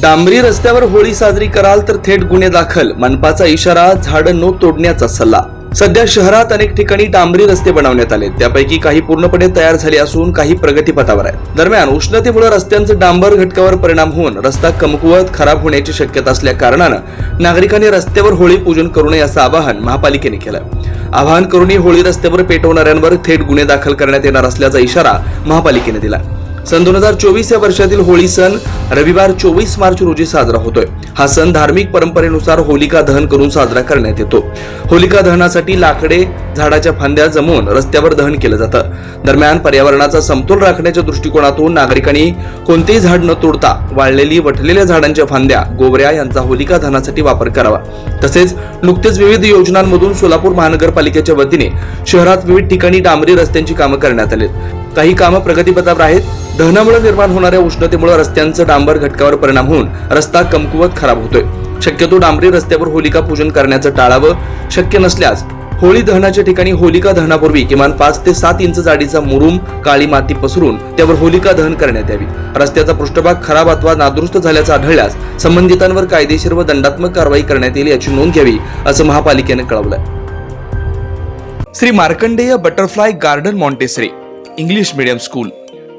डांबरी रस्त्यावर होळी साजरी कराल तर थेट गुन्हे दाखल. मनपाचा इशारा झाडं न तोडण्याचा सल्ला. सध्या शहरात अनेक ठिकाणी डांबरी रस्ते बनवण्यात आले त्यापैकी काही पूर्णपणे तयार झाले असून काही प्रगतीपथावर आहेत. दरम्यान उष्णतेमुळे रस्त्यांचं डांबर घटकावर परिणाम होऊन रस्ता कमकुवत खराब होण्याची शक्यता असल्या कारणानं नागरिकांनी रस्त्यावर होळी पूजन करू नये असं आवाहन महापालिकेने केलं. आवाहन करूनही होळी रस्त्यावर पेटवणाऱ्यांवर थेट गुन्हे दाखल करण्यात येणार असल्याचा इशारा महापालिकेने दिला. सन दोन हजार चोवीस या वर्षातील होळी सण रविवार चोवीस मार्च रोजी साजरा होतोय. हा सण धार्मिक परंपरेनुसार होलिका दहन करून साजरा करण्यात येतो. होलिका दहनासाठी लाकडे झाडाच्या फांद्या जमवून रस्त्यावर दहन केलं जातं. दरम्यान पर्यावरणाचा समतोल राखण्याच्या दृष्टिकोनातून नागरिकांनी कोणतेही झाड न तोडता वाळलेली वठलेल्या झाडांच्या फांद्या गोवऱ्या यांचा होलिका दहनासाठी वापर करावा. तसेच नुकतेच विविध योजनांमधून सोलापूर महानगरपालिकेच्या वतीने शहरात विविध ठिकाणी डांबरी रस्त्यांची कामं करण्यात आलीत. काही कामं प्रगतीपथावर आहेत दहनामुळे निर्माण होणाऱ्या उष्णतेमुळे रस्त्यांचं डांबर घटकावर परिणाम होऊन रस्ता कमकुवत खराब होतोय. शक्यतो डांबरी रस्त्यावर होलिका पूजन करण्याचं टाळावं शक्य नसल्यास होळी दहनाच्या ठिकाणी होलिका दहनापूर्वी किमान पाच ते सात इंच जाडीचा मुरुम काळी माती पसरून त्यावर होलिका दहन करण्यात यावी. रस्त्याचा पृष्ठभाग खराब अथवा नादुरुस्त झाल्याचं आढळल्यास संबंधितांवर कायदेशीर व दंडात्मक कारवाई करण्यात येईल याची नोंद घ्यावी असं महापालिकेनं कळवलंय. Shri Markandey butterfly garden Montessori English medium school.